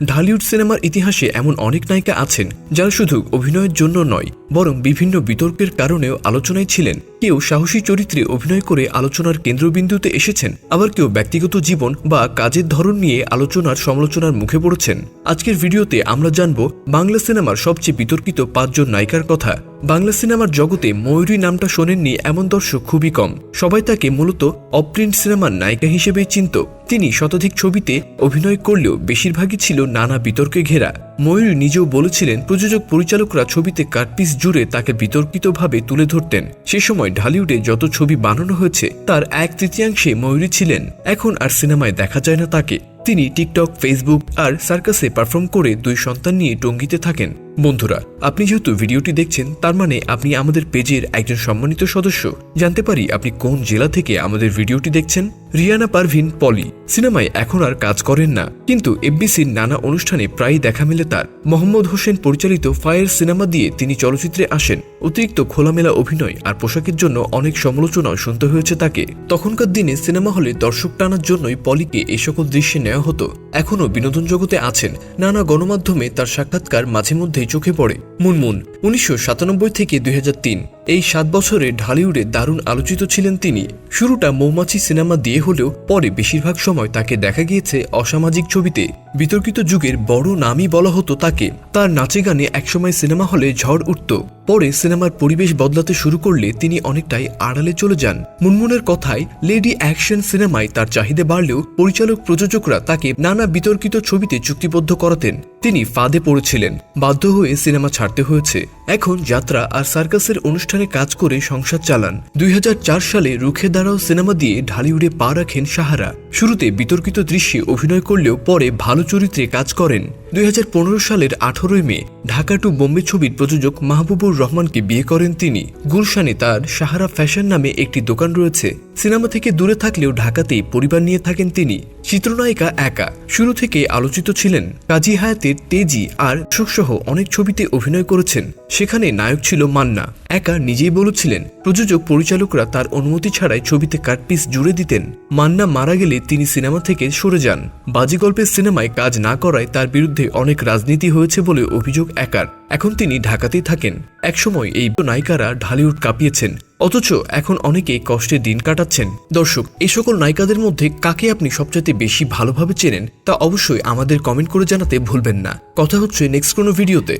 ঢালিউড সিনেমার ইতিহাসে এমন অনেক নায়িকা আছেন যারা শুধু অভিনয়ের জন্য নয়, বরং বিভিন্ন বিতর্কের কারণেও আলোচনায় ছিলেন। কেউ সাহসী চরিত্রে অভিনয় করে আলোচনার কেন্দ্রবিন্দুতে এসেছেন, আবার কেউ ব্যক্তিগত জীবন বা কাজের ধরন নিয়ে আলোচনার সমালোচনার মুখে পড়েছেন। আজকের ভিডিওতে আমরা জানব বাংলা সিনেমার সবচেয়ে বিতর্কিত পাঁচজন নায়িকার কথা। বাংলা সিনেমার জগতে ময়ূরী নামটা শোনেননি এমন দর্শক খুবই কম। সবাই তাকে মূলত অপ্রিন্ট সিনেমার নায়িকা হিসেবেই চিনত। তিনি শতাধিক ছবিতে অভিনয় করলেও বেশিরভাগই ছিল নানা বিতর্কে ঘেরা। ময়ূরী নিজেও বলেছিলেন, প্রযোজক পরিচালকরা ছবিতে কাটপিস জুড়ে তাকে বিতর্কিতভাবে তুলে ধরতেন। সে সময় ঢালিউডে যত ছবি বানানো হয়েছে, তার এক তৃতীয়াংশে ময়ূরী ছিলেন। এখন আর সিনেমায় দেখা যায় না তাকে। তিনি টিকটক, ফেসবুক আর সার্কাসে পারফর্ম করে দুই সন্তান নিয়ে টঙ্গিতে থাকেন। বন্ধুরা, আপনি যেহেতু ভিডিওটি দেখছেন, তার মানে আপনি আমাদের পেজের একজন সম্মানিত সদস্য। জানতে পারি আপনি কোন জেলা থেকে আমাদের ভিডিওটি দেখছেন? রিয়ানা পারভিন, পলি। সিনেমায় এখন আর কাজ করেন না। কিন্তু এফবিসির নানা অনুষ্ঠানে প্রায়ই দেখা মেলে তার। মোহাম্মদ হোসেন পরিচালিত ফায়ার সিনেমা দিয়ে তিনি চলচ্চিত্রে আসেন। অতিরিক্ত খোলামেলা অভিনয় আর পোশাকের জন্য অনেক সমালোচনাও শুনতে হয়েছে তাকে। তখনকার দিনে সিনেমা হলে দর্শক টানার জন্যই পলিকে এই সকল দৃশ্যে নেওয়া হতো। এখনও বিনোদন জগতে আছেন। নানা গণমাধ্যমে তার সাক্ষাৎকার মাঝে মধ্যেই চোখে পড়ে। মুনমুন, উনিশশো সাতানব্বই থেকে দুই হাজার তিন। এই সাত বছরে ঢালিউডে দারুণ আলোচিত ছিলেন তিনি। শুরুটা মৌমাছি সিনেমা দিয়ে হলেও পরে বেশিরভাগ সময় তাকে দেখা গিয়েছে অসামাজিক ছবিতে। বিতর্কিত যুগের বড় নামই বলা হতো তাকে। তার নাচে গানে একসময় সিনেমা হলে ঝড় উঠত। পরে সিনেমার পরিবেশ বদলাতে শুরু করলে তিনি অনেকটাই আড়ালে চলে যান। মুনমুনের কথায়, লেডি অ্যাকশন সিনেমায় তার চাহিদা বাড়লেও পরিচালক প্রযোজকরা তাকে নানা বিতর্কিত ছবিতে চুক্তিবদ্ধ করাতেন। তিনি ফাঁদে পড়েছিলেন, বাধ্য হয়ে সিনেমা ছাড়তে হয়েছে। এখন যাত্রা আর সার্কাসের অনুষ্ঠানে কাজ করে সংসার চালান। দুই হাজার চার সালে রুখে দাঁড়াও সিনেমা দিয়ে ঢালিউডে পা রাখেন সাহারা। শুরুতে বিতর্কিত দৃশ্যে অভিনয় করলেও পরে ভালো চরিত্রে কাজ করেন। দুই হাজার পনেরো সালের আঠারোই মে ঢাকা টু বোম্বে ছবির প্রযোজক মাহবুবুর রহমানকে বিয়ে করেন তিনি। গুলশানে তার সাহারা ফ্যাশন নামে একটি দোকান রয়েছে। সিনেমা থেকে দূরে থাকলেও ঢাকাতেই পরিবার নিয়ে থাকেন তিনি। চিত্রনায়িকা একা। শুরু থেকে আলোচিত ছিলেন কাজী হায়াতের তেজি আর সহ অনেক ছবিতে অভিনয় করেছেন। সেখানে নায়ক ছিল মান্না। একা নিজেই বলেছিলেন, প্রযোজক পরিচালকরা তার অনুমতি ছাড়াই ছবিতে কাটপিস জুড়ে দিতেন। মান্না মারা গেলে তিনি সিনেমা থেকে সরে যান। বাজি গল্পের সিনেমায় কাজ না করায় তার বিরুদ্ধে অনেক রাজনীতি হয়েছে বলে অভিযোগ একার। এখন তিনি ঢাকাতেই থাকেন। একসময় এই নায়িকারা ঢালিউড কাঁপিয়েছেন। অথচ এখন অনেকে কষ্টে দিন কাটাচ্ছেন। দর্শক এই সকল নায়িকাদের মধ্যে কাকে আপনি সবচাইতে বেশি ভালোভাবে চেনেন তা অবশ্যই আমাদের কমেন্ট করে জানাতে ভুলবেন না। কথা হচ্ছে নেক্সট কোনো ভিডিওতে